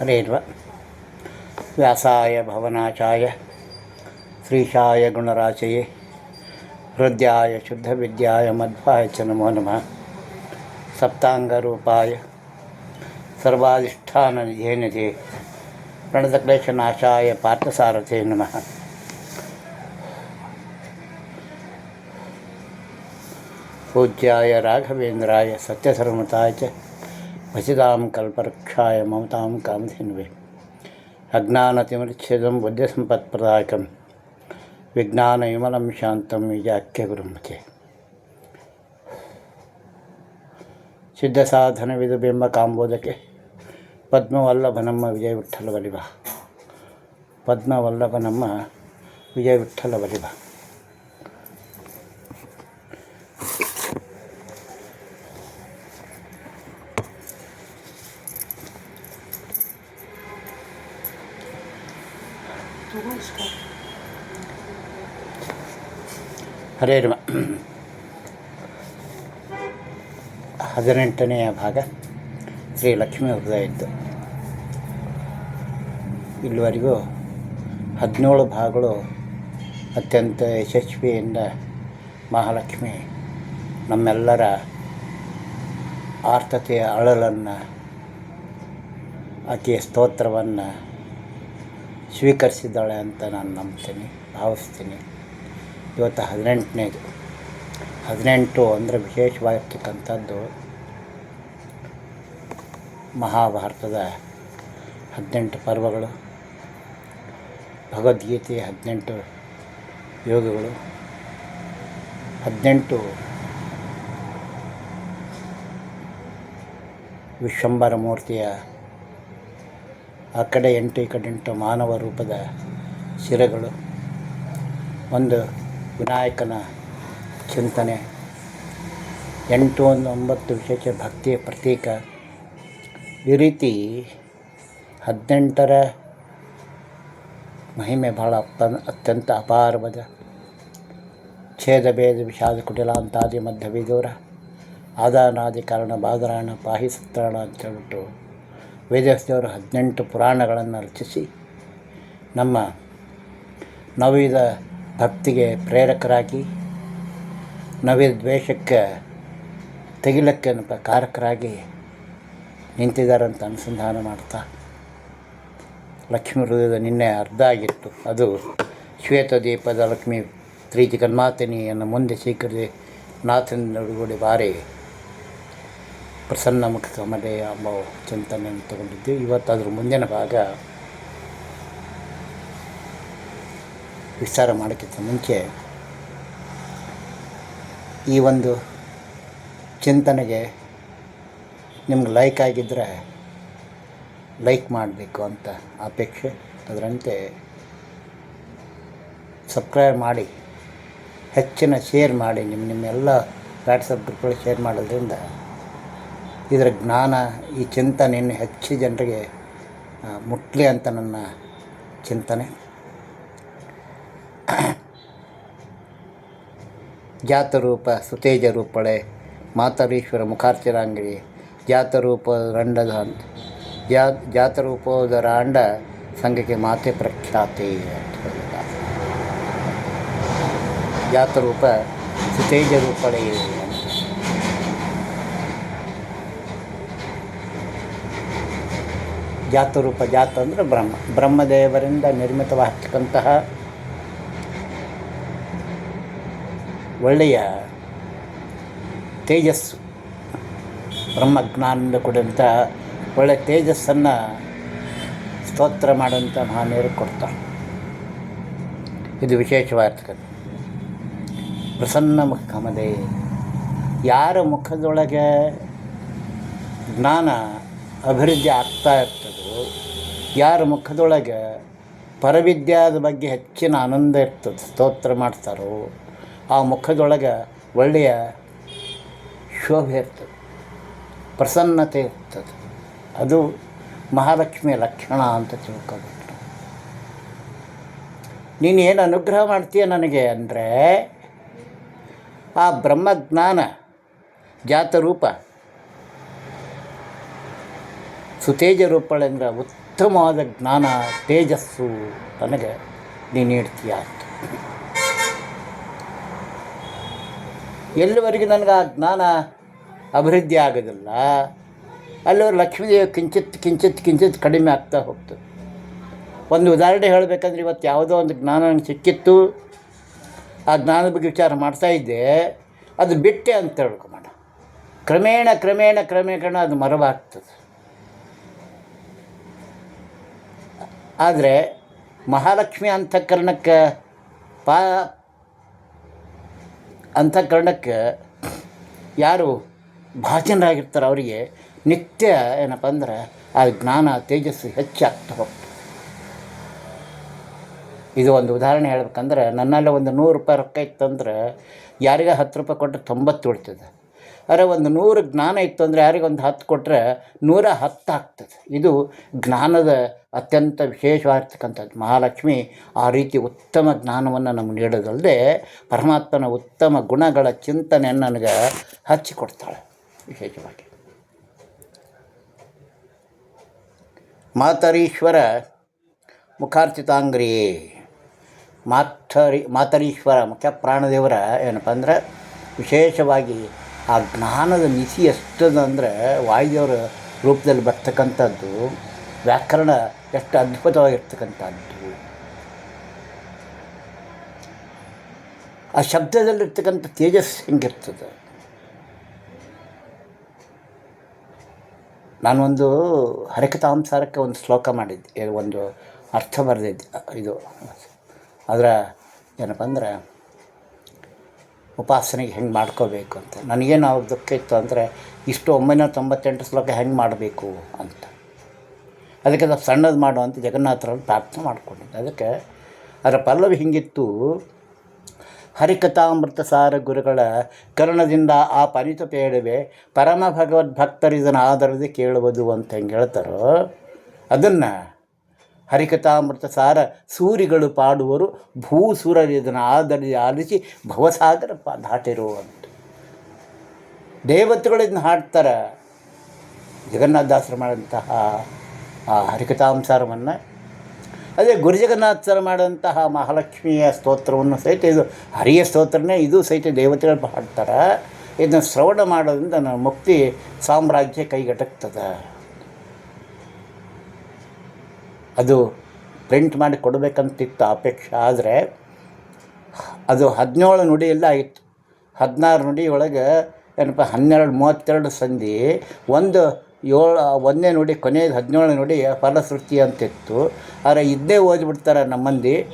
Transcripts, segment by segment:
हरेर्व व्यासाय भवनाचाय, श्रीशाय गुणराचये हृदयाय शुद्धविद्याय मध्वाय च नमो नमः। सर्वाधिष्ठान सर्वाधिष्ठाननिधे निधे, प्रणतक्लेशनाशाय पार्थसारथे नमः। पूज्याय राघवेन्द्राय सत्यधर्मताय च ಭಸಿತಾಂ ಕಲ್ಪವೃಕ್ಷಾಯ ಮಮತಾಂ ಕಾಮಧೇನುವೆ ಅಜ್ಞಾನತಿಮಿಚ್ಛೇದಂ ಬುದ್ಧಿಸಂಪತ್ಪ್ರದಾಯಕಂ ವಿಜ್ಞಾನವಿಮಲಂ ಶಾಂತಂ ವಿಜಾಖ್ಯ ಗುರುಮತೆ ಸಿದ್ಧಸಾಧನವಿದು ಬಿಂಬ ಕಾಂಬೋದಕ್ಕೆ ಪದ್ಮವಲ್ಲಭ ನಮ್ಮ ವಿಜಯ ವಿಠ್ಠಲ ಬಲಿವ ಪದ್ಮವಲ್ಲಭ ನಮ್ಮ ವಿಜಯ ವಿಠ್ಠಲ ಬಲಿವ ಹರೇ ರಮ ಹದಿನೆಂಟನೆಯ ಭಾಗ ಶ್ರೀ ಲಕ್ಷ್ಮೀ ಹೃದಯ ಇದ್ದು. ಇಲ್ಲಿವರೆಗೂ ಹದಿನೇಳು ಭಾಗಗಳು ಅತ್ಯಂತ ಯಶಸ್ವಿಯಿಂದ ಮಹಾಲಕ್ಷ್ಮಿ ನಮ್ಮೆಲ್ಲರ ಆರ್ತತೆಯ ಅಳಲನ್ನು ಆಕೆಯ ಸ್ತೋತ್ರವನ್ನು ಸ್ವೀಕರಿಸಿದ್ದಾಳೆ ಅಂತ ನಾನು ನಂಬ್ತೀನಿ, ಭಾವಿಸ್ತೀನಿ. ಇವತ್ತು ಹದಿನೆಂಟನೇದು. ಹದಿನೆಂಟು ಅಂದರೆ ವಿಶೇಷವಾಗಿರ್ತಕ್ಕಂಥದ್ದು ಮಹಾಭಾರತದ ಹದಿನೆಂಟು ಪರ್ವಗಳು, ಭಗವದ್ಗೀತೆ ಹದಿನೆಂಟು ಯೋಗಗಳು, ಹದಿನೆಂಟು ವಿಶ್ವಂಬರ ಮೂರ್ತಿಯ ಆ ಕಡೆ ಎಂಟು ಈ ಕಡೆ ಎಂಟು ಮಾನವ ರೂಪದ ಶಿರಗಳು, ಒಂದು ವಿನಾಯಕನ ಚಿಂತನೆ. ಎಂಟು ಒಂದು ಒಂಬತ್ತು ವಿಶೇಷ ಭಕ್ತಿಯ ಪ್ರತೀಕ. ಈ ರೀತಿ ಹದಿನೆಂಟರ ಮಹಿಮೆ ಬಹಳ ಅಪ್ಪ ಅತ್ಯಂತ ಅಪಾರವಾದ ಛೇದ, ಭೇದ, ವಿಷಾದ ಕುಟಿಲಾಂತಾದಿ ಮಧ್ಯ ವಿದೂರ, ಆದಾನಾದಿ ಕಾರಣ, ಬಾದರಾಯಣ, ಪಾಹಿ, ಸತ್ರಾಣ ಅಂತ ಹೇಳ್ಬಿಟ್ಟು ವೇದವ್ಯಾಸದೇವರು ಹದಿನೆಂಟು ಪುರಾಣಗಳನ್ನು ರಚಿಸಿ ನಮ್ಮ ನವವಿಧ ಭಕ್ತಿಗೆ ಪ್ರೇರಕರಾಗಿ ನವಿ ದ್ವೇಷಕ್ಕೆ ತೆಗಿಲಕ್ಕೆ ಕಾರಕರಾಗಿ ನಿಂತಿದ್ದಾರಂತ ಅನುಸಂಧಾನ ಮಾಡ್ತಾ. ಲಕ್ಷ್ಮೀ ಹೃದಯದ ನಿನ್ನೆ ಅರ್ಧ ಆಗಿತ್ತು. ಅದು ಶ್ವೇತದೀಪದ ಲಕ್ಷ್ಮಿ ತ್ರೀತಿ ಕನ್ಮಾತನಿಯನ್ನು ಮುಂದೆ ಸ್ವೀಕರಿಸಿ ನಾಥನೊಡಗೂಡಿ ಬಾರಿ ಪ್ರಸನ್ನ ಮುಖ ಕಮಲೆ ಎಂಬ ಚಿಂತನೆಯನ್ನು ತಗೊಂಡಿದ್ದು. ಇವತ್ತು ಅದ್ರ ಮುಂದಿನ ಭಾಗ ವಿಸ್ತಾರ ಮಾಡೋಕ್ಕಿಂತ ಮುಂಚೆ ಈ ಒಂದು ಚಿಂತನೆಗೆ ನಿಮ್ಗೆ ಲೈಕ್ ಆಗಿದ್ದರೆ ಲೈಕ್ ಮಾಡಬೇಕು ಅಂತ ಅಪೇಕ್ಷೆ. ಅದರಂತೆ ಸಬ್ಸ್ಕ್ರೈಬ್ ಮಾಡಿ, ಹೆಚ್ಚಿನ ಶೇರ್ ಮಾಡಿ ನಿಮ್ಮ ನಿಮ್ಮೆಲ್ಲ ವಾಟ್ಸಪ್ ಗ್ರೂಪ್ಗಳು ಶೇರ್ ಮಾಡೋದ್ರಿಂದ ಇದರ ಜ್ಞಾನ, ಈ ಚಿಂತನೆ ಇನ್ನು ಹೆಚ್ಚು ಜನರಿಗೆ ಮುಟ್ಲಿ ಅಂತ ನನ್ನ ಚಿಂತನೆ. ಜಾತರೂಪ ಸುತೇಜ ರೂಪಳೆ, ಮಾತರೀಶ್ವರ ಮುಖಾರ್ಚರಾಂಗಿರಿ ಜಾತರೂಪ ರಂಡದ ಜಾ, ಜಾತರೂಪೋದರಾಂಡ ಸಂಘಕ್ಕೆ ಮಾತೆ ಪ್ರಖ್ಯಾತಿ ಅಂತ ಹೇಳಿದ್ದಾರೆ. ಜಾತರೂಪ ಸುತೇಜ ರೂಪಳೆ ಜಾತರೂಪ ಜಾತ ಅಂದರೆ ಬ್ರಹ್ಮ, ಬ್ರಹ್ಮದೇವರಿಂದ ನಿರ್ಮಿತವಾಗಿರ್ತಕ್ಕಂತಹ ಒಳ್ಳೆಯ ತೇಜಸ್ಸು, ಬ್ರಹ್ಮಜ್ಞಾನದಿಂದ ಕೊಡುವಂಥ ಒಳ್ಳೆಯ ತೇಜಸ್ಸನ್ನು ಸ್ತೋತ್ರ ಮಾಡುವಂಥ ಮಹಾನೀರು ಕೊಡ್ತಾನೆ ಇದು ವಿಶೇಷವಾಗಿರ್ತಕ್ಕಂಥ ಪ್ರಸನ್ನ ಮುಖಮದೆ. ಯಾರ ಮುಖದೊಳಗೆ ಜ್ಞಾನ ಅಭಿವೃದ್ಧಿ ಆಗ್ತಾ ಇರ್ತದೋ, ಯಾರ ಮುಖದೊಳಗೆ ಪರವಿದ್ಯಾದ ಬಗ್ಗೆ ಹೆಚ್ಚಿನ ಆನಂದ ಇರ್ತದೆ, ಸ್ತೋತ್ರ ಮಾಡ್ತಾರೋ ಆ ಮುಖದೊಳಗೆ ಒಳ್ಳೆಯ ಶೋಭೆ ಇರ್ತದೆ, ಪ್ರಸನ್ನತೆ ಇರ್ತದೆ. ಅದು ಮಹಾಲಕ್ಷ್ಮಿಯ ಲಕ್ಷಣ ಅಂತ ತಿಳ್ಕೊಬೇಕು ನೀನು ಏನು ಅನುಗ್ರಹ ಮಾಡ್ತೀಯ ನನಗೆ ಅಂದರೆ, ಆ ಬ್ರಹ್ಮಜ್ಞಾನ ಜಾತರೂಪ ಸುತೇಜ ರೂಪಳೆಂದ್ರೆ ಉತ್ ಉತ್ತಮವಾದ ಜ್ಞಾನ, ತೇಜಸ್ಸು ನನಗೆ ನೀನು ನೀಡ್ತೀಯ ಅಂತ. ಎಲ್ಲಿವರೆಗೆ ನನಗೆ ಆ ಜ್ಞಾನ ಅಭಿವೃದ್ಧಿ ಆಗೋದಿಲ್ಲ ಅಲ್ಲಿವರು ಲಕ್ಷ್ಮೀದೇವಿ ಕಿಂಚಿತ್ ಕಿಂಚಿತ್ ಕಿಂಚಿತ್ ಕಡಿಮೆ ಆಗ್ತಾ ಹೋಗ್ತದೆ ಒಂದು ಉದಾಹರಣೆ ಹೇಳಬೇಕಂದ್ರೆ ಇವತ್ತು ಯಾವುದೋ ಒಂದು ಜ್ಞಾನ ನನಗೆ ಸಿಕ್ಕಿತ್ತು, ಆ ಜ್ಞಾನದ ಬಗ್ಗೆ ವಿಚಾರ ಮಾಡ್ತಾ ಇದ್ದೆ, ಅದು ಬಿಟ್ಟೆ ಅಂತ ಹೇಳ್ಕೊಬೇಡ ಕ್ರಮೇಣ ಕ್ರಮೇಣ ಕ್ರಮೇಣ ಅದು ಮರವಾಗ್ತದೆ. ಆದರೆ ಮಹಾಲಕ್ಷ್ಮಿ ಅಂತಃಕರಣಕ್ಕೆ ಪಾ ಅಂತಃಕರಣಕ್ಕೆ ಯಾರು ಭಾಜನರಾಗಿರ್ತಾರೆ ಅವರಿಗೆ ನಿತ್ಯ ಏನಪ್ಪ ಅಂದ್ರೆ ಆ ಜ್ಞಾನ, ತೇಜಸ್ಸು ಹೆಚ್ಚಾಗ್ತಾ ಹೋಗ್ತದೆ ಇದು ಒಂದು ಉದಾಹರಣೆ ಹೇಳ್ಬೇಕಂದ್ರೆ ನನ್ನಲ್ಲಿ ಒಂದು ನೂರು ರೂಪಾಯಿ ರೊಕ್ಕ ಇತ್ತಂದ್ರೆ ಯಾರಿಗೆ ಹತ್ತು ರೂಪಾಯಿ ಕೊಟ್ಟರೆ ತೊಂಬತ್ತು ಉಳಿತದೆ. ಆದರೆ ಒಂದು ನೂರು ಜ್ಞಾನ ಇತ್ತು ಅಂದರೆ ಯಾರಿಗೆ ಒಂದು ಹತ್ತು ಕೊಟ್ಟರೆ ನೂರ ಹತ್ತು ಆಗ್ತದೆ. ಇದು ಜ್ಞಾನದ ಅತ್ಯಂತ ವಿಶೇಷವಾಗಿರ್ತಕ್ಕಂಥದ್ದು ಮಹಾಲಕ್ಷ್ಮಿ ಆ ರೀತಿ ಉತ್ತಮ ಜ್ಞಾನವನ್ನು ನಮಗೆ ನೀಡೋದಲ್ಲದೆ ಪರಮಾತ್ಮನ ಉತ್ತಮ ಗುಣಗಳ ಚಿಂತನೆಯನ್ನು ನನಗೆ ಹಚ್ಚಿಕೊಡ್ತಾಳೆ ವಿಶೇಷವಾಗಿ. ಮಾತರೀಶ್ವರ ಮುಖಾರ್ಚಿತಾಂಗ್ರಿ. ಮಾತರಿ ಮಾತರೀಶ್ವರ ಮುಖ್ಯ ಪ್ರಾಣದೇವರ ಏನಪ್ಪ ಅಂದ್ರೆ ವಿಶೇಷವಾಗಿ ಆ ಜ್ಞಾನದ ಮಿಸಿ ಎಷ್ಟದಂದರೆ ವಾಯುದೇವರ ರೂಪದಲ್ಲಿ ಬರ್ತಕ್ಕಂಥದ್ದು ವ್ಯಾಕರಣ ಎಷ್ಟು ಅದ್ಭುತವಾಗಿರ್ತಕ್ಕಂಥದ್ದು. ಆ ಶಬ್ದದಲ್ಲಿರ್ತಕ್ಕಂಥ ತೇಜಸ್ ಹೆಂಗಿರ್ತದೆ? ನಾನೊಂದು ಹರಕತಾಂಸಾರಕ್ಕೆ ಒಂದು ಶ್ಲೋಕ ಮಾಡಿದ್ದೆ ಒಂದು ಅರ್ಥ ಬರೆದಿದ್ದೆ, ಇದು. ಅದರ ಏನಪ್ಪ ಅಂದ್ರೆ, ಉಪಾಸನೆಗೆ ಹೆಂಗೆ ಮಾಡ್ಕೋಬೇಕು ಅಂತ. ನನಗೇನು ಅವ್ರ ದುಃಖ ಇತ್ತು ಅಂದರೆ ಇಷ್ಟು ಒಂಬೈನೂರ ತೊಂಬತ್ತೆಂಟು ಶ್ಲೋಕ ಹೆಂಗೆ ಮಾಡಬೇಕು ಅಂತ. ಅದಕ್ಕೆ ಸ್ವಲ್ಪ ಸಣ್ಣದು ಮಾಡು ಅಂತ ಜಗನ್ನಾಥರನ್ನು ಪ್ರಾರ್ಥನೆ ಮಾಡಿಕೊಂಡಿದ್ದೆ. ಅದಕ್ಕೆ ಅದರ ಪಲ್ಲವಿ ಹಿಂಗಿತ್ತು. ಹರಿಕಥಾಮೃತ ಸಾರ ಗುರುಗಳ ಕರುಣದಿಂದ ಆ ಪರಿತ ಪೇಡವೆ ಪರಮ ಭಗವದ್ ಇದನ್ನು ಆಧರದೆ ಕೇಳುವುದು ಅಂತ ಹೆಂಗೆ ಹೇಳ್ತಾರೋ, ಅದನ್ನು ಹರಿಕಥಾಮೃತ ಸಾರ ಸೂರಿಗಳು ಪಾಡುವರು, ಭೂಸುರರು ಇದನ್ನು ಆಧರಿಸಿ ಆಲಿಸಿ ಭವಸಾಗರ ಪ ದಾಟಿರು ಅಂತ. ದೇವತೆಗಳು ಇದನ್ನ ಹಾಡ್ತಾರೆ. ಜಗನ್ನಾಥದಾಸರು ಮಾಡಿದಂತಹ ಆ ಹರಿಕಥಾಂಸಾರವನ್ನು. ಅದೇ ಗುರುಜಗನ್ನಾಥರು ಮಾಡಿದಂತಹ ಮಹಾಲಕ್ಷ್ಮಿಯ ಸ್ತೋತ್ರವನ್ನು ಸಹಿತ ಇದು ಹರಿಯ ಸ್ತೋತ್ರನೇ, ಇದು ಸಹಿತ ದೇವತೆಗಳು ಹಾಡ್ತಾರೆ. ಇದನ್ನು ಶ್ರವಣ ಮಾಡೋದ್ರಿಂದ ನನ್ನ ಮುಕ್ತಿ ಸಾಮ್ರಾಜ್ಯ ಕೈಗೆಟಕ್ತದೆ. ಅದು ಪ್ರಿಂಟ್ ಮಾಡಿ ಕೊಡಬೇಕಂತಿತ್ತು ಅಪೇಕ್ಷೆ, ಆದರೆ ಅದು ಹದಿನೇಳು ನುಡಿಯೆಲ್ಲ ಆಗಿತ್ತು ಹದಿನಾರು ನುಡಿ ಒಳಗೆ ಏನಪ್ಪ, ಹನ್ನೆರಡು, ಮೂವತ್ತೆರಡು ಸಂಧಿ, ಒಂದು ಏಳು, ಒಂದನೇ ನೋಡಿ ಕೊನೆಯದು ಹದಿನೇಳು ನೋಡಿ ಫಲಶ್ರುತಿ ಅಂತಿತ್ತು. ಆದರೆ ಇದ್ದೇ ಓದ್ಬಿಡ್ತಾರೆ ನಮ್ಮ ಮಂದಿ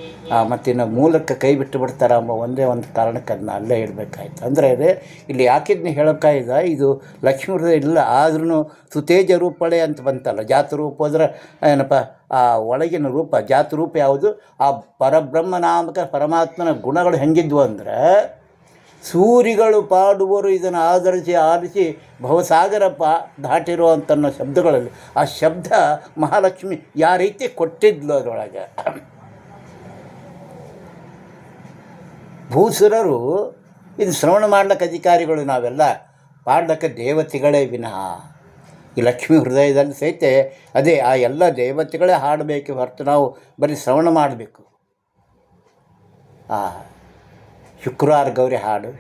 ಮತ್ತು ಇನ್ನು ಮೂಲಕ್ಕೆ ಕೈ ಬಿಟ್ಟು ಬಿಡ್ತಾರೆ ಅಂಬ ಒಂದೇ ಒಂದು ಕಾರಣಕ್ಕೆ ಅದನ್ನ ಅಲ್ಲೇ ಇಡಬೇಕಾಯ್ತು. ಅಂದರೆ ಅದೇ, ಇಲ್ಲಿ ಯಾಕಿದ್ನ ಹೇಳೋಕ್ಕಾಯ್ದ ಇದು ಲಕ್ಷ್ಮೀ ಇಲ್ಲ ಆದ್ರೂ ಸುತೇಜ ರೂಪಳೆ ಅಂತ ಬಂತಲ್ಲ, ಜಾತ ರೂಪ ಏನಪ್ಪ, ಆ, ಒಳಗಿನ ರೂಪ, ಜಾತ ರೂಪ ಯಾವುದು? ಆ ಪರಬ್ರಹ್ಮ ನಾಮಕ ಪರಮಾತ್ಮನ ಗುಣಗಳು ಹೆಂಗಿದ್ವು ಅಂದ್ರೆ ಸೂರಿಗಳು ಪಾಡುವರು ಇದನ್ನು ಆಧರಿಸಿ ಆಲಿಸಿ ಭವಸಾಗರ ಪಾ ದಾಟಿರುವಂಥ ಶಬ್ದಗಳಲ್ಲಿ. ಆ ಶಬ್ದ ಮಹಾಲಕ್ಷ್ಮಿ ಯಾವ ರೀತಿ ಕೊಟ್ಟಿದ್ಲು ಅದರೊಳಗೆ. ಭೂಸುರರು, ಇದು ಶ್ರವಣ ಮಾಡ್ಲಿಕ್ಕೆ ಅಧಿಕಾರಿಗಳು ನಾವೆಲ್ಲ ಪಾಡ್ಲಕ್ಕೆ ದೇವತೆಗಳೇ ವಿನಃ. ಈ ಲಕ್ಷ್ಮೀ ಹೃದಯದಲ್ಲಿ ಸಹಿತ ಅದೇ ಆ ಎಲ್ಲ ದೇವತೆಗಳೇ ಹಾಡಬೇಕು ಹೊರತು ನಾವು ಬರೀ ಶ್ರವಣ ಮಾಡಬೇಕು. ಆ ಶುಕ್ರವಾರ ಗೌರಿ ಹಾಡು,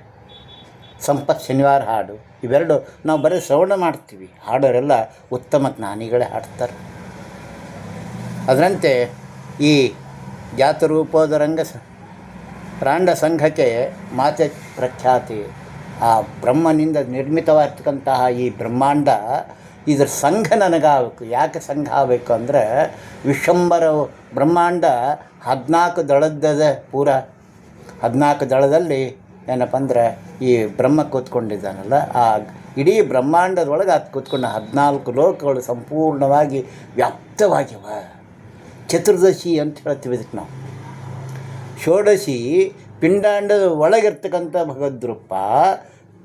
ಸಂಪತ್ ಶನಿವಾರ ಹಾಡು, ಇವೆರಡು ನಾವು ಬರೀ ಶ್ರವಣ ಮಾಡ್ತೀವಿ. ಹಾಡೋರೆಲ್ಲ ಉತ್ತಮ ಜ್ಞಾನಿಗಳೇ ಹಾಡ್ತಾರೆ. ಅದರಂತೆ ಈ ಜಾತರೂಪದ ರಂಗ ಪ್ರಾಂಡ ಸಂಘಕ್ಕೆ ಮಾತೆ ಪ್ರಖ್ಯಾತಿ. ಆ ಬ್ರಹ್ಮನಿಂದ ನಿರ್ಮಿತವಾಗಿರ್ತಕ್ಕಂತಹ ಈ ಬ್ರಹ್ಮಾಂಡ ಇದ್ರ ಸಂಘ ನನಗಾಗಬೇಕು. ಯಾಕೆ ಸಂಘ ಆಗಬೇಕು ಅಂದರೆ ವಿಶ್ವಂಬರ ಬ್ರಹ್ಮಾಂಡ ಹದಿನಾಲ್ಕು ದಳದ ಪೂರ ಹದಿನಾಲ್ಕು ದಳದಲ್ಲಿ ಏನಪ್ಪ ಅಂದ್ರೆ ಈ ಬ್ರಹ್ಮ ಕೂತ್ಕೊಂಡಿದ್ದಾನಲ್ಲ, ಆ ಇಡೀ ಬ್ರಹ್ಮಾಂಡದೊಳಗೆ ಅದು ಕೂತ್ಕೊಂಡ ಹದಿನಾಲ್ಕು ಲೋಕಗಳು ಸಂಪೂರ್ಣವಾಗಿ ವ್ಯಾಪ್ತವಾಗಿವೆ. ಚತುರ್ದಶಿ ಅಂತ ಹೇಳ್ತೀವಿ ಇದಕ್ಕೆ ನಾವು. ಷೋಡಶಿ ಪಿಂಡಾಂಡದ ಒಳಗಿರ್ತಕ್ಕಂಥ ಭಗವದ್ರೂಪ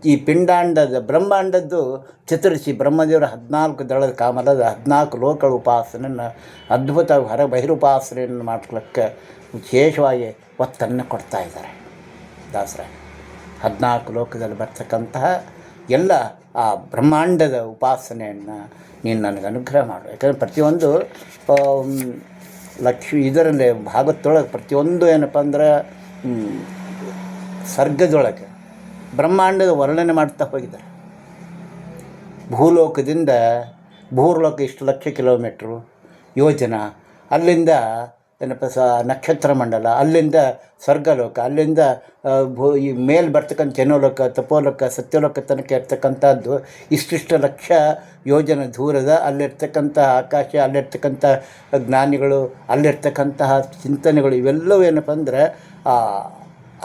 ಈ ಪಿಂಡಾಂಡದ ಬ್ರಹ್ಮಾಂಡದ್ದು ಚತುರ್ಶಿ ಬ್ರಹ್ಮದೇವರ ಹದಿನಾಲ್ಕು ದಳದ ಕಾಮಲದ ಹದಿನಾಲ್ಕು ಲೋಕಗಳ ಉಪಾಸನೆಯನ್ನು ಅದ್ಭುತ ಹೊರ ಬಹಿರುಪಾಸನೆಯನ್ನು ಮಾಡ್ಲಿಕ್ಕೆ ವಿಶೇಷವಾಗಿ ಒತ್ತನ್ನು ಕೊಡ್ತಾ ಇದ್ದಾರೆ. ದಾಸರ, ಹದಿನಾಲ್ಕು ಲೋಕದಲ್ಲಿ ಬರ್ತಕ್ಕಂತಹ ಎಲ್ಲ ಆ ಬ್ರಹ್ಮಾಂಡದ ಉಪಾಸನೆಯನ್ನು ನೀನು ನನಗೆ ಅನುಗ್ರಹ ಮಾಡು. ಯಾಕಂದರೆ ಪ್ರತಿಯೊಂದು ಲಕ್ಷ್ಮಿ, ಇದರಲ್ಲಿ ಭಾಗದೊಳಗೆ ಪ್ರತಿಯೊಂದು ಏನಪ್ಪ ಅಂದ್ರೆ ಸ್ವರ್ಗದೊಳಗೆ ಬ್ರಹ್ಮಾಂಡದ ವರ್ಣನೆ ಮಾಡ್ತಾ ಹೋಗಿದ್ದಾರೆ. ಭೂಲೋಕದಿಂದ ಭೂಲೋಕ ಇಷ್ಟು ಲಕ್ಷ ಕಿಲೋಮೀಟ್ರು ಯೋಜನ, ಅಲ್ಲಿಂದ ಏನಪ್ಪ ಸ, ನಕ್ಷತ್ರ ಮಂಡಲ, ಅಲ್ಲಿಂದ ಸ್ವರ್ಗಲೋಕ, ಅಲ್ಲಿಂದ ಭೂ, ಈ ಮೇಲೆ ಬರ್ತಕ್ಕಂಥ ಜನೋಲೋಕ, ತಪೋಲೋಕ, ಸತ್ಯಲೋಕ ತನಕ ಇರ್ತಕ್ಕಂಥದ್ದು ಇಷ್ಟಿಷ್ಟು ಲಕ್ಷ ಯೋಜನೆ ದೂರದ ಅಲ್ಲಿರ್ತಕ್ಕಂಥ ಆಕಾಶ, ಅಲ್ಲಿರ್ತಕ್ಕಂಥ ಜ್ಞಾನಿಗಳು, ಅಲ್ಲಿರ್ತಕ್ಕಂತಹ ಚಿಂತನೆಗಳು ಇವೆಲ್ಲವೂ ಏನಪ್ಪ ಅಂದರೆ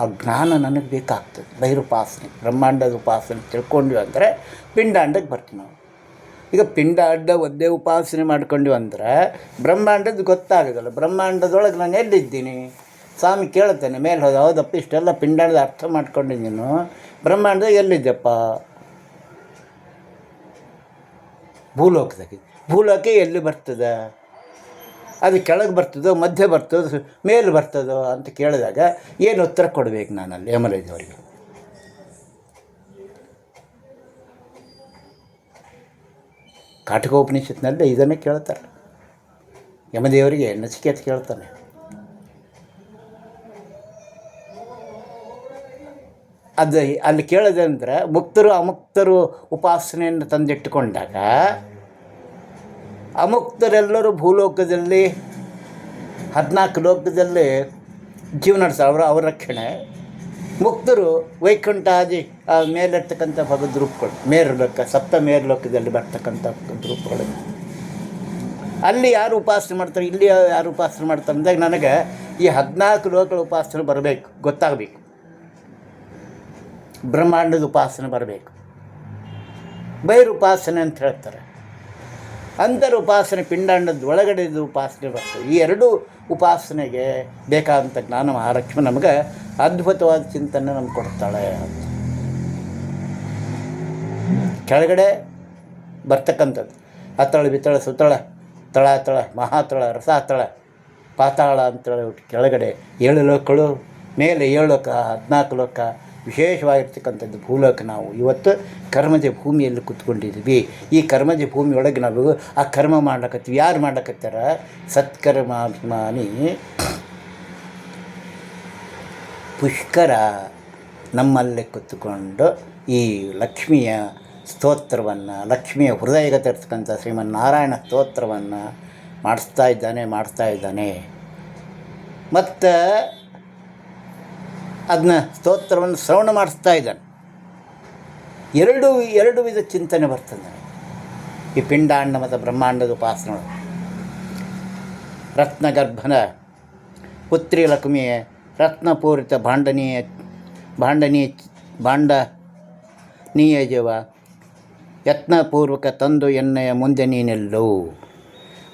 ಆ ಜ್ಞಾನ ನನಗೆ ಬೇಕಾಗ್ತದೆ. ಬೈರುಪಾಸನೆ ಬ್ರಹ್ಮಾಂಡದ ಉಪಾಸನೆ ತಿಳ್ಕೊಂಡ್ವಿ ಅಂದರೆ ಪಿಂಡಾಂಡಕ್ಕೆ ಬರ್ತೀವಿ ನಾವು. ಈಗ ಪಿಂಡಾಂಡ ಒಂದೇ ಉಪಾಸನೆ ಮಾಡ್ಕೊಂಡ್ವಿ ಅಂದರೆ ಬ್ರಹ್ಮಾಂಡದ ಗೊತ್ತಾಗೋದಲ್ಲ. ಬ್ರಹ್ಮಾಂಡದೊಳಗೆ ನಾನು ಎಲ್ಲಿದ್ದೀನಿ? ಸ್ವಾಮಿ ಕೇಳ್ತಾನೆ ಮೇಲೆ ಹೋದ, ಹೌದಪ್ಪ, ಇಷ್ಟೆಲ್ಲ ಪಿಂಡಾಂಡದ ಅರ್ಥ ಮಾಡ್ಕೊಂಡಿದ್ದೀನು ಬ್ರಹ್ಮಾಂಡ ಎಲ್ಲಿದ್ದಪ್ಪ ಭೂಲೋಕದಾಗೆ ಭೂಲೋಕ ಎಲ್ಲಿ ಬರ್ತದೆ? ಅದು ಕೆಳಗೆ ಬರ್ತದೋ, ಮಧ್ಯೆ ಬರ್ತದೋ ಮೇಲೆ ಬರ್ತದೋ ಅಂತ ಕೇಳಿದಾಗ ಏನು ಉತ್ತರ ಕೊಡಬೇಕು ನಾನಲ್ಲಿ ಯಮರಾಜವರಿಗೆ ಕಾಟಕೋಪನಿಷತ್ನಲ್ಲಿ ಇದನ್ನೇ ಕೇಳ್ತಾರೆ. ಯಮದೇವರಿಗೆ ನಚಿಕೇತ ಕೇಳ್ತಾನೆ. ಅದು ಅಲ್ಲಿ ಕೇಳಿದೆ ಅಂದರೆ ಮುಕ್ತರು, ಅಮುಕ್ತರು ಉಪಾಸನೆಯನ್ನು ತಂದಿಟ್ಟುಕೊಂಡಾಗ ಅಮುಕ್ತರೆಲ್ಲರೂ ಭೂಲೋಕದಲ್ಲಿ, ಹದಿನಾಲ್ಕು ಲೋಕದಲ್ಲಿ ಜೀವನ ನಡೆಸ್ತಾರೆ. ಅವರ ಅವರ ರಕ್ಷಣೆ. ಮುಕ್ತರು ವೈಕುಂಠಾದಿ, ಆ, ಮೇಲಿರ್ತಕ್ಕಂಥ ಭಗವದ್ ರೂಪಗಳು ಮೇರುಲೋಕ ಸಪ್ತ ಮೇರುಲೋಕದಲ್ಲಿ ಬರ್ತಕ್ಕಂಥ ರೂಪಗಳು ಅಲ್ಲಿ ಯಾರು ಉಪಾಸನೆ ಮಾಡ್ತಾರೆ, ಇಲ್ಲಿ ಯಾರು ಉಪಾಸನೆ ಮಾಡ್ತಾರೆ ಅಂದಾಗ ನನಗೆ ಈ ಹದಿನಾಲ್ಕು ಲೋಕಗಳ ಉಪಾಸನೆ ಬರಬೇಕು, ಗೊತ್ತಾಗಬೇಕು. ಬ್ರಹ್ಮಾಂಡದ ಉಪಾಸನೆ ಬರಬೇಕು. ಬೈರು ಉಪಾಸನೆ ಅಂತ ಹೇಳ್ತಾರೆ. ಅಂತರ ಉಪಾಸನೆ ಪಿಂಡಾಂಡದ ಒಳಗಡೆದು ಉಪಾಸನೆ ಬರ್ತದೆ. ಈ ಎರಡೂ ಉಪಾಸನೆಗೆ ಬೇಕಾದಂಥ ಜ್ಞಾನ ಮಹಾಲಕ್ಷ್ಮಿ ನಮಗೆ ಅದ್ಭುತವಾದ ಚಿಂತನೆ ನಮ್ಗೆ ಕೊಡ್ತಾಳೆ ಕೆಳಗಡೆ ಬರ್ತಕ್ಕಂಥದ್ದು. ಅತ್ತಳ ಬಿತ್ತಳ ಸುತ್ತಳ ತಳ ತಳ, ಮಹಾತಳ, ರಸಾತಳ, ಪಾತಾಳ ಅಂತೇಳಿ ಕೆಳಗಡೆ ಏಳು ಲೋಕಗಳು, ಮೇಲೆ ಏಳು ಲೋಕ, ಹದಿನಾಲ್ಕು ಲೋಕ ವಿಶೇಷವಾಗಿರ್ತಕ್ಕಂಥದ್ದು ಭೂಲೋಕ ನಾವು. ಇವತ್ತು ಕರ್ಮಜ ಭೂಮಿಯಲ್ಲಿ ಕೂತ್ಕೊಂಡಿದ್ವಿ ಈ ಕರ್ಮಜ ಭೂಮಿಯೊಳಗೆ ನಾವು ಆ ಕರ್ಮ ಮಾಡ್ಲಕತ್ತೀವಿ. ಯಾರು ಮಾಡ್ಲಕತ್ತಾರ ಸತ್ಕರ್ಮಾಭಿಮಾನಿ ಪುಷ್ಕರ ನಮ್ಮಲ್ಲೇ ಕೂತ್ಕೊಂಡು ಈ ಲಕ್ಷ್ಮಿಯ ಸ್ತೋತ್ರವನ್ನು, ಲಕ್ಷ್ಮಿಯ ಹೃದಯಗತ ಇರ್ತಕ್ಕಂಥ ಶ್ರೀಮನ್ನಾರಾಯಣ ಸ್ತೋತ್ರವನ್ನು ಮಾಡಿಸ್ತಾ ಇದ್ದಾನೆ ಮಾಡಿಸ್ತಾ ಇದ್ದಾನೆ. ಮತ್ತು ಅದನ್ನ ಸ್ತೋತ್ರವನ್ನು ಶ್ರವಣ ಮಾಡಿಸ್ತಾ ಇದ್ದಾನೆ. ಎರಡು ಎರಡು ವಿಧ ಚಿಂತನೆ ಬರ್ತದೆ. ಈ ಪಿಂಡಾಂಡ ಮತ್ತು ಬ್ರಹ್ಮಾಂಡದ ಉಪಾಸನೆ ರತ್ನಗರ್ಭನ ಪುತ್ರಿ ಲಕ್ಷ್ಮಿಯ ರತ್ನಪೂರಿತ ಭಾಂಡನೀಯ ಭಾಂಡನೀಯ ಭಾಂಡ ನೀಯಜವ ಯತ್ನಪೂರ್ವಕ ತಂದು ಎಣ್ಣೆಯ ಮುಂದೆ ನೀನೆಲ್ಲೋ.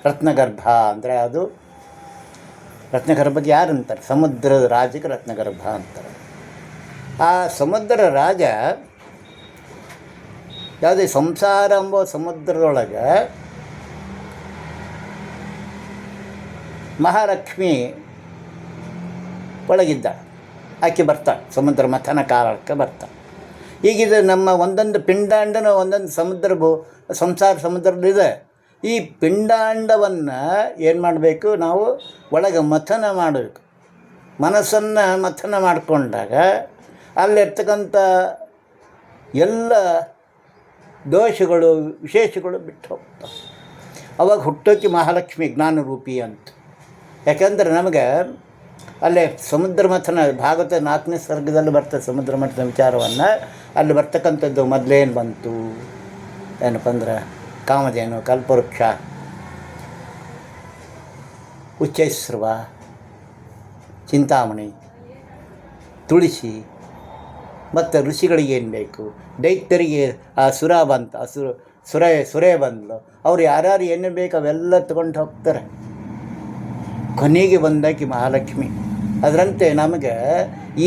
ರತ್ನಗರ್ಭ ಅಂದರೆ ಅದು ರತ್ನಗರ್ಭಕ್ಕೆ ಯಾರು ಅಂತಾರೆ? ಸಮುದ್ರದ ರಾಜಕ್ಕೆ ರತ್ನಗರ್ಭ ಅಂತಾರೆ. ಆ ಸಮುದ್ರ ರಾಜ ಯಾವುದೇ ಸಂಸಾರ ಎಂಬ ಸಮುದ್ರದೊಳಗೆ ಮಹಾಲಕ್ಷ್ಮಿ ಒಳಗಿದ್ದ. ಆಕೆ ಬರ್ತಾಳೆ, ಸಮುದ್ರ ಮಥನ ಕಾಲಕ್ಕೆ ಬರ್ತಾಳೆ. ಈಗಿದು ನಮ್ಮ ಒಂದೊಂದು ಪಿಂಡಾಂಡನ ಒಂದೊಂದು ಸಮುದ್ರ ಭೂ, ಸಂಸಾರ ಸಮುದ್ರದಿದೆ ಈ ಪಿಂಡಾಂಡವನ್ನು ಏನು ಮಾಡಬೇಕು ನಾವು ಒಳಗೆ ಮಥನ ಮಾಡಬೇಕು. ಮನಸ್ಸನ್ನು ಮಥನ ಮಾಡಿಕೊಂಡಾಗ ಅಲ್ಲಿರ್ತಕ್ಕಂಥ ಎಲ್ಲ ದೋಷಗಳು, ವಿಶೇಷಗಳು ಬಿಟ್ಟು ಹೋಗ್ತವೆ. ಅವಾಗ ಹುಟ್ಟೋಕೆ ಮಹಾಲಕ್ಷ್ಮಿ ಜ್ಞಾನರೂಪಿ ಅಂತ. ಯಾಕಂದ್ರೆ ನಮಗೆ ಅಲ್ಲೇ ಸಮುದ್ರ ಮಥನ, ಭಾಗವತ ನಾಲ್ಕನೇ ಸರ್ಗದಲ್ಲಿ ಬರ್ತದೆ ಸಮುದ್ರ ಮಥನ ವಿಚಾರವನ್ನು. ಅಲ್ಲಿ ಬರ್ತಕ್ಕಂಥದ್ದು ಮೊದಲೇನು ಬಂತು? ಏನಪ್ಪ ಅಂದ್ರೆ ಕಾಮಧೇನು, ಕಲ್ಪವೃಕ್ಷ, ಉಚ್ಚೈಸ್ರವ, ಚಿಂತಾಮಣಿ, ತುಳಸಿ, ಮತ್ತು ಋಷಿಗಳಿಗೆ ಏನು ಬೇಕು? ದೈತ್ಯರಿಗೆ ಆ ಸುರ ಬಂತು, ಆ ಸುರ, ಸುರೇ ಸುರೇ ಬಂದಳು ಅವ್ರು ಯಾರ್ಯಾರು ಏನು ಬೇಕು ಅವೆಲ್ಲ ತಗೊಂಡು ಹೋಗ್ತಾರೆ. ಕೊನೆಗೆ ಬಂದಾಕಿ ಮಹಾಲಕ್ಷ್ಮಿ. ಅದರಂತೆ ನಮಗೆ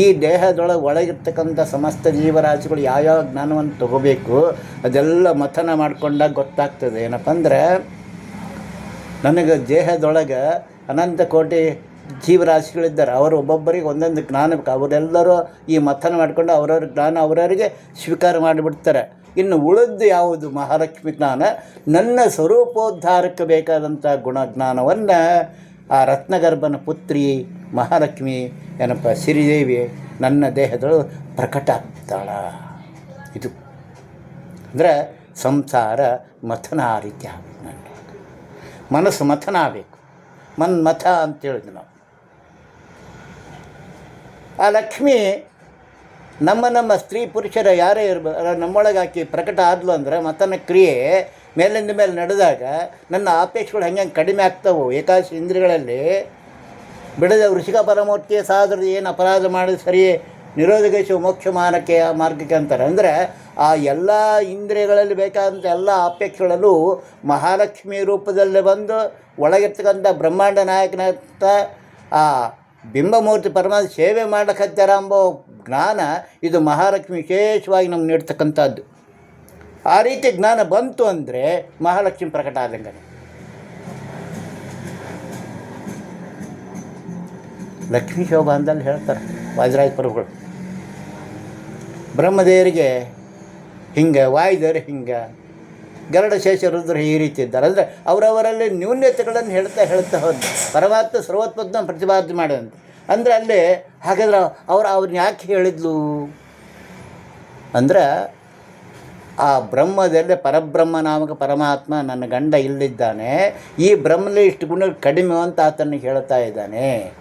ಈ ದೇಹದೊಳಗೆ ಒಳಗಿರ್ತಕ್ಕಂಥ ಸಮಸ್ತ ಜೀವರಾಶಿಗಳು ಯಾವ್ಯಾವ ಜ್ಞಾನವನ್ನು ತಗೋಬೇಕು, ಅದೆಲ್ಲ ಮಥನ ಮಾಡ್ಕೊಂಡಾಗ ಗೊತ್ತಾಗ್ತದೆ. ಏನಪ್ಪ ಅಂದರೆ, ನನಗೆ ದೇಹದೊಳಗೆ ಅನಂತ ಕೋಟಿ ಜೀವರಾಶಿಗಳಿದ್ದಾರೆ. ಅವರು ಒಬ್ಬೊಬ್ಬರಿಗೆ ಒಂದೊಂದು ಜ್ಞಾನ ಬೇಕು. ಅವರೆಲ್ಲರೂ ಈ ಮಥನ ಮಾಡ್ಕೊಂಡು ಅವರವ್ರ ಜ್ಞಾನ ಅವರವರಿಗೆ ಸ್ವೀಕಾರ ಮಾಡಿಬಿಡ್ತಾರೆ. ಇನ್ನು ಉಳಿದು ಯಾವುದು? ಮಹಾಲಕ್ಷ್ಮಿ ಜ್ಞಾನ. ನನ್ನ ಸ್ವರೂಪೋದ್ಧಾರಕ್ಕೆ ಬೇಕಾದಂಥ ಗುಣಜ್ಞಾನವನ್ನು ಆ ರತ್ನಗರ್ಭನ ಪುತ್ರಿ ಮಹಾಲಕ್ಷ್ಮಿ ಏನಪ್ಪ ಸಿರಿದೇವಿ ನನ್ನ ದೇಹದಳು ಪ್ರಕಟ ಆಗ್ತಾಳ. ಇದು ಅಂದರೆ ಸಂಸಾರ ಮಥನ ಆ ರೀತಿ ಆಗಬೇಕು ನನ್ನ ಮನಸ್ಸು ಮಥನ ಆಗಬೇಕು. ಮನ್ಮಥ ಅಂತ ಹೇಳಿದ್ವಿ ನಾವು. ಆ ಲಕ್ಷ್ಮಿ ನಮ್ಮ ನಮ್ಮ ಸ್ತ್ರೀ ಪುರುಷರ ಯಾರೇ ಇರ್ಬ ನಮ್ಮೊಳಗೆ ಹಾಕಿ ಪ್ರಕಟ ಆದ್ಲು ಅಂದ್ರೆ ಮತನ ಕ್ರಿಯೆ ಮೇಲಿಂದ ಮೇಲೆ ನಡೆದಾಗ ನನ್ನ ಆಪೇಕ್ಷೆಗಳು ಹೆಂಗೆ ಕಡಿಮೆ ಆಗ್ತಾವೆ, ಏಕಾದಶಿ ಇಂದ್ರಿಗಳಲ್ಲಿ ಬಿಡದ ವೃಷಿಕ ಪರಮೂರ್ತಿಯ ಸಾಧರು ಏನು ಅಪರಾಧ ಮಾಡಿದ ಸರಿ ನಿರೋಧಕಿಸುವ ಮೋಕ್ಷ ಮಾನಕ್ಕೆ ಮಾರ್ಗಕ್ಕೆ ಅಂತಾರೆ. ಅಂದರೆ ಆ ಎಲ್ಲ ಇಂದ್ರಿಯಗಳಲ್ಲಿ ಬೇಕಾದಂಥ ಎಲ್ಲ ಅಪೇಕ್ಷೆಗಳಲ್ಲೂ ಮಹಾಲಕ್ಷ್ಮಿ ರೂಪದಲ್ಲಿ ಬಂದು ಒಳಗಿರ್ತಕ್ಕಂಥ ಬ್ರಹ್ಮಾಂಡ ನಾಯಕನಂತ ಆ ಬಿಂಬಮೂರ್ತಿ ಪರಮಾತ್ಮ ಸೇವೆ ಮಾಡಕತ್ತಾರ ಎಂಬೋ ಜ್ಞಾನ ಇದು ಮಹಾಲಕ್ಷ್ಮಿ ವಿಶೇಷವಾಗಿ ನಮ್ಗೆ ನೀಡ್ತಕ್ಕಂಥದ್ದು. ಆ ರೀತಿ ಜ್ಞಾನ ಬಂತು ಅಂದರೆ ಮಹಾಲಕ್ಷ್ಮಿ ಪ್ರಕಟ ಆದಂಗೆ ಲಕ್ಷ್ಮೀ ಶೋಭಾ ಅಂದಲ್ಲಿ ಹೇಳ್ತಾರೆ ವಾಜರಾಯ ಪ್ರಭುಗಳು. ಬ್ರಹ್ಮದೇವರಿಗೆ ಹಿಂಗೆ ವಾಯುದೇವರು ಹಿಂಗೆ ಗರುಡ ಶೇಷ ರುದ್ರ ಈ ರೀತಿ ಇದ್ದಾರೆ. ಅಂದರೆ ಅವರವರಲ್ಲಿ ನ್ಯೂನ್ಯತೆಗಳನ್ನು ಹೇಳ್ತಾ ಹೇಳ್ತಾ ಹೋದ ಪರಮಾತ್ಮ ಸರ್ವೋತ್ಪನ್ನ ಪ್ರತಿಪಾದನೆ ಮಾಡಿದಂತೆ. ಅಂದರೆ ಅಲ್ಲಿ ಹಾಗಾದ್ರೆ ಅವ್ರು ಅವ್ರನ್ನ ಯಾಕೆ ಹೇಳಿದ್ಲು? ಅಂದ್ರೆ ಆ ಬ್ರಹ್ಮದಲ್ಲಿ ಪರಬ್ರಹ್ಮ ನಾಮಕ ಪರಮಾತ್ಮ ನನ್ನ ಗಂಡ ಇಲ್ಲಿದ್ದಾನೆ. ಈ ಬ್ರಹ್ಮಲ್ಲಿ ಇಷ್ಟು ಗುಣ ಕಡಿಮೆ ಅಂತ ಆತನಿಗೆ ಹೇಳ್ತಾ ಇದ್ದಾನೆ.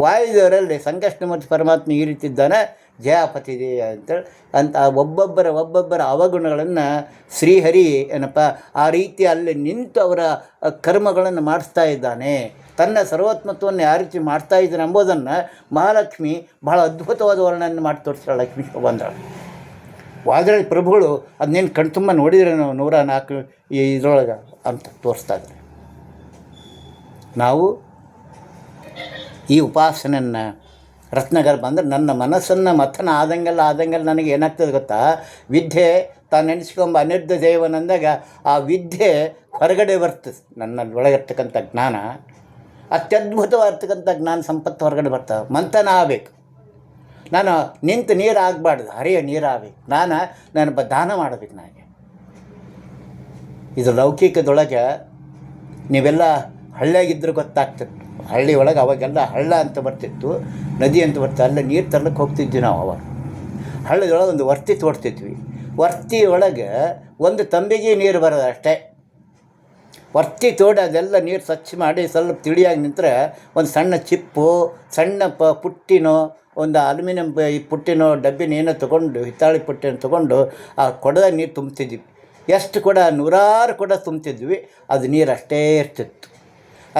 ವಾಯುದೇವರಲ್ಲಿ ಸಂಕಷ್ಟಮೂರ್ತಿ ಪರಮಾತ್ಮ ಈ ರೀತಿ ಇದ್ದಾನೆ. ಜಯಾಪತಿ ಅಂತೇಳಿ ಅಂತ ಒಬ್ಬೊಬ್ಬರ ಒಬ್ಬೊಬ್ಬರ ಅವಗುಣಗಳನ್ನು ಶ್ರೀಹರಿ ಏನಪ್ಪ, ಆ ರೀತಿ ಅಲ್ಲಿ ನಿಂತು ಅವರ ಕರ್ಮಗಳನ್ನು ಮಾಡಿಸ್ತಾ ಇದ್ದಾನೆ. ತನ್ನ ಸರ್ವೋತ್ಮತ್ವವನ್ನು ಯಾವ ರೀತಿ ಮಾಡ್ತಾ ಇದ್ದಾನೆ ಎಂಬುದನ್ನು ಮಹಾಲಕ್ಷ್ಮಿ ಬಹಳ ಅದ್ಭುತವಾದ ವರ್ಣನೆ ಮಾಡಿ ತೋರಿಸ್ತಾಳೆ ಲಕ್ಷ್ಮೀ ಬಂದಳು ವಾದರಾಜ ಪ್ರಭುಗಳು ಅದನ್ನೇನು ಕಣ್ತುಂಬ ನೋಡಿದರೆ ನಾವು ನೂರ ನಾಲ್ಕು ಇದ್ರೊಳಗೆ ಅಂತ ತೋರಿಸ್ತಾ ಇದ್ದಾರೆ. ನಾವು ಈ ಉಪಾಸನೆಯನ್ನು ರತ್ನಗರ್ಭ ಬಂದರೆ ನನ್ನ ಮನಸ್ಸನ್ನು ಮಥನ ಆದಂಗೆಲ್ಲ ಆದಂಗೆಲ್ಲ ನನಗೆ ಏನಾಗ್ತದೆ ಗೊತ್ತಾ? ವಿದ್ಯೆ ತಾನು ನೆನೆಸ್ಕೊಂಬ ಅನಿರ್ಧ ದೇವನಂದಾಗ ಆ ವಿದ್ಯೆ ಹೊರಗಡೆ ಬರ್ತದೆ. ನನ್ನ ಒಳಗಿರ್ತಕ್ಕಂಥ ಜ್ಞಾನ, ಅತ್ಯದ್ಭುತವಾಗಿರ್ತಕ್ಕಂಥ ಜ್ಞಾನ ಸಂಪತ್ತು ಹೊರಗಡೆ ಬರ್ತವೆ. ಮಂಥನ ಆಗಬೇಕು. ನಾನು ನಿಂತು ನೀರು ಆಗಬಾರ್ದು. ಹರಿಯ ನೀರು ಆಗಬೇಕು. ನಾನು ನಾನು ದಾನ ಮಾಡಬೇಕು ನನಗೆ. ಇದು ಲೌಕಿಕದೊಳಗೆ ನೀವೆಲ್ಲ ಹಳ್ಳಿಯಾಗಿದ್ದರೆ ಗೊತ್ತಾಗ್ತಿತ್ತು ಹಳ್ಳಿ ಒಳಗೆ ಅವಾಗೆಲ್ಲ ಹಳ್ಳ ಅಂತ ಬರ್ತಿತ್ತು, ನದಿ ಅಂತ ಬರ್ತಾ ಅಲ್ಲ ನೀರು ತರ್ಲಿಕ್ಕೆ ಹೋಗ್ತಿದ್ವಿ ನಾವು ಅವಾಗ. ಹಳ್ಳದೊಳಗೆ ಒಂದು ವರ್ತಿ ತೋಡ್ತಿದ್ವಿ ವರ್ತಿ ಒಳಗೆ ಒಂದು ತಂಬಿಗೆ ನೀರು ಬರೋದು ಅಷ್ಟೇ. ವರ್ತಿ ತೋಡಿ ಅದೆಲ್ಲ ನೀರು ಸ್ವಚ್ಛ ಮಾಡಿ ಸ್ವಲ್ಪ ತಿಳಿಯಾಗಿ ನಿಂತರೆ ಒಂದು ಸಣ್ಣ ಚಿಪ್ಪು, ಸಣ್ಣ ಪ ಪುಟ್ಟಿನೋ, ಒಂದು ಅಲ್ಯೂಮಿನಿಯಂ ಈ ಪುಟ್ಟಿನೋ ಡಬ್ಬಿನ ಏನೋ ತೊಗೊಂಡು, ಹಿತ್ತಾಳಿ ಪುಟ್ಟಿನ ತೊಗೊಂಡು ಆ ಕೊಡದಾಗ ನೀರು ತುಂಬ್ತಿದ್ವಿ. ಎಷ್ಟು ಕೂಡ ನೂರಾರು ಕೊಡ ತುಂಬ್ತಿದ್ವಿ. ಅದು ನೀರು ಅಷ್ಟೇ ಇರ್ತಿತ್ತು.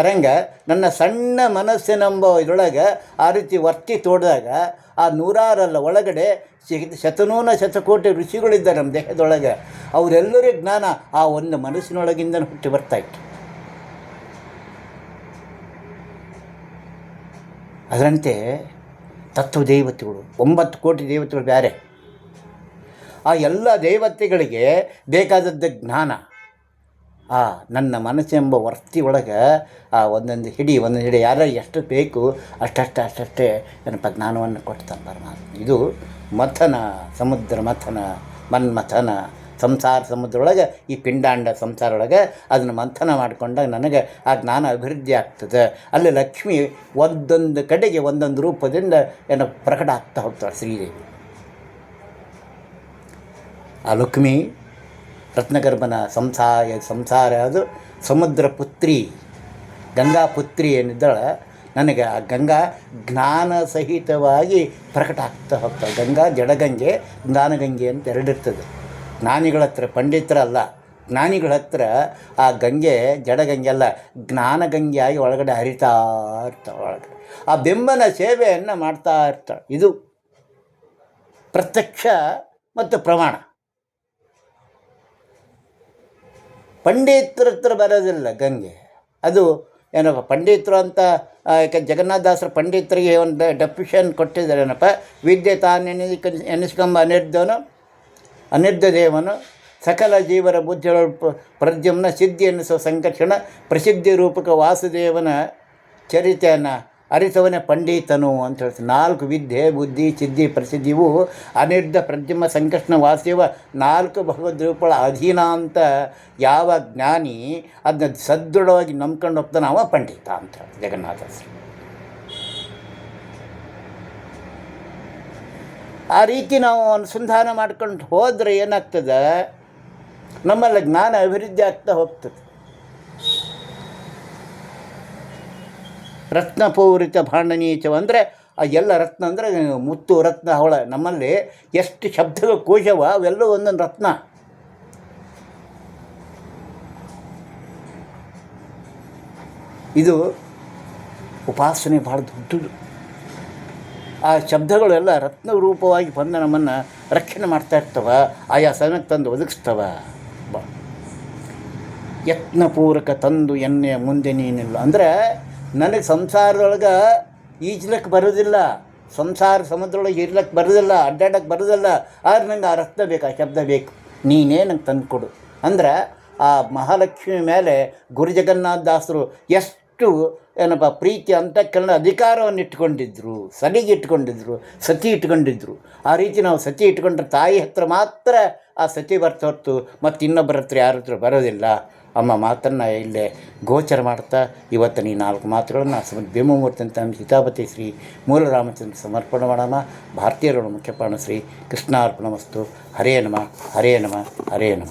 ಅರಂಗೆ, ನನ್ನ ಸಣ್ಣ ಮನಸ್ಸಿನೆಂಬ ಇದರೊಳಗೆ ಆ ರೀತಿ ವರ್ತಿ ತೋಡಿದಾಗ ಆ ನೂರಾರಲ್ಲ ಒಳಗಡೆ ಶತನೂನ ಶತಕೋಟಿ ಋಷಿಗಳಿದ್ದಾರೆ ನಮ್ಮ ದೇಹದೊಳಗೆ. ಅವರೆಲ್ಲರಿಗೂ ಜ್ಞಾನ ಆ ಒಂದು ಮನಸ್ಸಿನೊಳಗಿಂದ ಹುಟ್ಟಿ ಬರ್ತಾಯಿತ್ತು ಅದರಂತೆ ತತ್ವ ದೇವತೆಗಳು ಒಂಬತ್ತು ಕೋಟಿ ದೇವತೆಗಳು ಬೇರೆ ಆ ಎಲ್ಲ ದೇವತೆಗಳಿಗೆ ಬೇಕಾದದ್ದು ಜ್ಞಾನ. ಆ, ನನ್ನ ಮನಸ್ಸೆಂಬ ವರ್ತಿ ಒಳಗೆ ಆ, ಒಂದೊಂದು ಹಿಡಿ ಒಂದೊಂದು ಹಿಡಿ ಯಾರು ಎಷ್ಟು ಬೇಕು ಅಷ್ಟಷ್ಟು, ಅಷ್ಟಷ್ಟೇ ಏನಪ್ಪ ಜ್ಞಾನವನ್ನು ಕೊಡ್ತಾನೆ ಪರಮಾತ್ಮ. ಇದು ಮಥನ, ಸಮುದ್ರ ಮಥನ ಮನ್ಮಥನ ಸಂಸಾರ ಸಮುದ್ರ ಒಳಗೆ ಈ ಪಿಂಡಾಂಡ ಸಂಸಾರ ಒಳಗೆ ಅದನ್ನು ಮಂಥನ ಮಾಡಿಕೊಂಡಾಗ ನನಗೆ ಆ ಜ್ಞಾನ ಅಭಿವೃದ್ಧಿ ಆಗ್ತದೆ. ಅಲ್ಲಿ ಲಕ್ಷ್ಮಿ ಒಂದೊಂದು ಕಡೆಗೆ ಒಂದೊಂದು ರೂಪದಿಂದ ಏನೋ ಪ್ರಕಟ ಆಗ್ತಾ ಹೋಗ್ತಾಳೆ ಶ್ರೀದೇವಿ. ಆ ಲಕ್ಷ್ಮಿ ರತ್ನಗರ್ಭನ ಸಂಸಾರ ಸಂಸಾರ, ಅದು ಸಮುದ್ರ ಪುತ್ರಿ, ಗಂಗಾ ಪುತ್ರಿ ಏನಿದ್ದಾಳೆ, ನನಗೆ ಆ ಗಂಗಾ ಜ್ಞಾನ ಸಹಿತವಾಗಿ ಪ್ರಕಟ ಆಗ್ತಾ ಹೋಗ್ತಾಳೆ ಗಂಗಾ, ಜಡಗಂಗೆ, ಜ್ಞಾನಗಂಗೆ ಅಂತ ಎರಡಿರ್ತದೆ. ಜ್ಞಾನಿಗಳ ಹತ್ರ ಪಂಡಿತರಲ್ಲ ಜ್ಞಾನಿಗಳ ಹತ್ರ ಆ ಗಂಗೆ, ಜಡಗಂಗೆ ಅಲ್ಲ. ಜ್ಞಾನಗಂಗೆಯಾಗಿ ಒಳಗಡೆ ಹರಿತಾ ಇರ್ತಾಳೆ ಒಳಗಡೆ. ಆ ಬೆಂಬನ ಸೇವೆಯನ್ನು ಮಾಡ್ತಾ ಇರ್ತಾಳೆ. ಇದು ಪ್ರತ್ಯಕ್ಷ ಮತ್ತು ಪ್ರಮಾಣ. ಪಂಡಿತರ ಹತ್ರ ಬರೋದಿಲ್ಲ ಗಂಗೆ. ಅದು ಏನಪ್ಪ, ಪಂಡಿತರು ಅಂತ ಯಾಕೆ ಜಗನ್ನಾಥದಾಸರ ಪಂಡಿತರಿಗೆ ಒಂದು ಡೆಫಿಷನ್ ಕೊಟ್ಟಿದ್ದಾರೆ ಏನಪ್ಪ, ವಿದ್ಯೆ ತಾನೆನಿ ಎನಿಸ್ಕೊಂಬ ಅನಿರ್ಧನು ಅನಿರ್ಧ ದೇವನು ಸಕಲ ಜೀವರ ಬುದ್ಧಿಗಳ ಪ್ರ- ಪ್ರದ್ಯುಮ್ನ ಸಿದ್ಧಿ ಎನಿಸುವ ಸಂಕರ್ಷಣ, ಪ್ರಸಿದ್ಧಿ ರೂಪಕ ವಾಸುದೇವನ ಚರಿತೆಯನ್ನು ಅರಿತವನೇ ಪಂಡಿತನು ಅಂತ ಹೇಳ್ತಾರೆ. ನಾಲ್ಕು ವಿದ್ಯೆ, ಬುದ್ಧಿ ಸಿದ್ಧಿ ಪ್ರಸಿದ್ಧಿವು ಅನಿರ್ಧ ಪ್ರದ್ಯುಮ ಸಂಕಷ್ಟ ವಾಸ್ಯವ ನಾಲ್ಕು ಭಗವದ್ರೂಪಗಳ ಅಧೀನ ಅಂತ ಯಾವ ಜ್ಞಾನಿ ಅದನ್ನ ಸದೃಢವಾಗಿ ನಂಬ್ಕೊಂಡು ಹೋಗ್ತಾನೆ ಅವ ಪಂಡಿತ ಅಂತ ಜಗನ್ನಾಥ ಆ ರೀತಿ ನಾವು ಅನುಸಂಧಾನ ಮಾಡ್ಕೊಂಡು ಹೋದರೆ ಏನಾಗ್ತದೆ? ನಮ್ಮಲ್ಲಿ ಜ್ಞಾನ ಅಭಿವೃದ್ಧಿ ಆಗ್ತಾ ಹೋಗ್ತದೆ. ರತ್ನಪೂರಿತ ಭಾಂಡನೀಚವ ಅಂದರೆ, ಆ ಎಲ್ಲ ರತ್ನ ಅಂದರೆ, ಮುತ್ತು ರತ್ನ ಅವಳ, ನಮ್ಮಲ್ಲಿ ಎಷ್ಟು ಶಬ್ದಗಳು ಕೋಶವ ಅವೆಲ್ಲ ಒಂದೊಂದು ರತ್ನ. ಇದು ಉಪಾಸನೆ ಭಾಳ ದೊಡ್ಡದು. ಆ ಶಬ್ದಗಳೆಲ್ಲ ರತ್ನ ರೂಪವಾಗಿ ಬಂದು ನಮ್ಮನ್ನು ರಕ್ಷಣೆ ಮಾಡ್ತಾ ಇರ್ತವ, ಆಯಾ ಸಮಯಕ್ಕೆ ತಂದು ಒದಗಿಸ್ತವ. ಯತ್ನಪೂರ್ವಕ ತಂದು ಎಣ್ಣೆ ಮುಂದೆ ನೀನಿಲ್ಲ. ಅಂದರೆ ನನಗೆ ಸಂಸಾರದೊಳಗೆ ಈಜ್ಲಕ್ಕೆ ಬರೋದಿಲ್ಲ, ಸಂಸಾರ ಸಮುದ್ರದೊಳಗೆ ಇರ್ಲಕ್ಕೆ ಬರೋದಿಲ್ಲ ಅಡ್ಡಾಡಕ್ಕೆ ಬರೋದಿಲ್ಲ, ಆದ್ರೆ ನಂಗೆ ಆ ರಕ್ತ ಬೇಕು, ಆ ಶಬ್ದ ಬೇಕು. ನೀನೇ ನಂಗೆ ತಂದು ಕೊಡು. ಅಂದ್ರೆ ಆ ಮಹಾಲಕ್ಷ್ಮಿ ಮೇಲೆ ಗುರು ಜಗನ್ನಾಥ ದಾಸರು ಎಷ್ಟು ಏನಪ್ಪ, ಪ್ರೀತಿ ಅಂತ ಕೆಲವು ಅಧಿಕಾರವನ್ನು ಇಟ್ಕೊಂಡಿದ್ರು, ಸಲಿಗೆ ಇಟ್ಕೊಂಡಿದ್ರು, ಸತಿ ಇಟ್ಕೊಂಡಿದ್ರು. ಆ ರೀತಿ ನಾವು ಸತಿ ಇಟ್ಕೊಂಡ್ರೆ ತಾಯಿ ಹತ್ರ ಮಾತ್ರ ಆ ಸತಿ ಬರ್ತಾ ಹೊರ್ತು ಮತ್ತು ಇನ್ನೊಬ್ಬರ ಹತ್ರ ಯಾರ ಹತ್ರ ಬರೋದಿಲ್ಲ. ಅಮ್ಮ ಮಾತನ್ನು ಇಲ್ಲೇ ಗೋಚರ ಮಾಡ್ತಾ ಇವತ್ತು ಈ ನಾಲ್ಕು ಮಾತುಗಳನ್ನು ಸಮ ಭೀಮಮೂರ್ತಿ ಅಂತ ಸೀತಾಪತಿ ಶ್ರೀ ಮೂಲ ರಾಮಚಂದ್ರ ಸಮರ್ಪಣೆ ಮಾಡೋಣ. ಭಾರತೀಯರು ಮುಖ್ಯಪಾಣ ಶ್ರೀ ಕೃಷ್ಣಾರ್ಪಣ ವಸ್ತು. ಹರೇ ನಮ ಹರೇ ನಮ ಹರೇ ನಮ.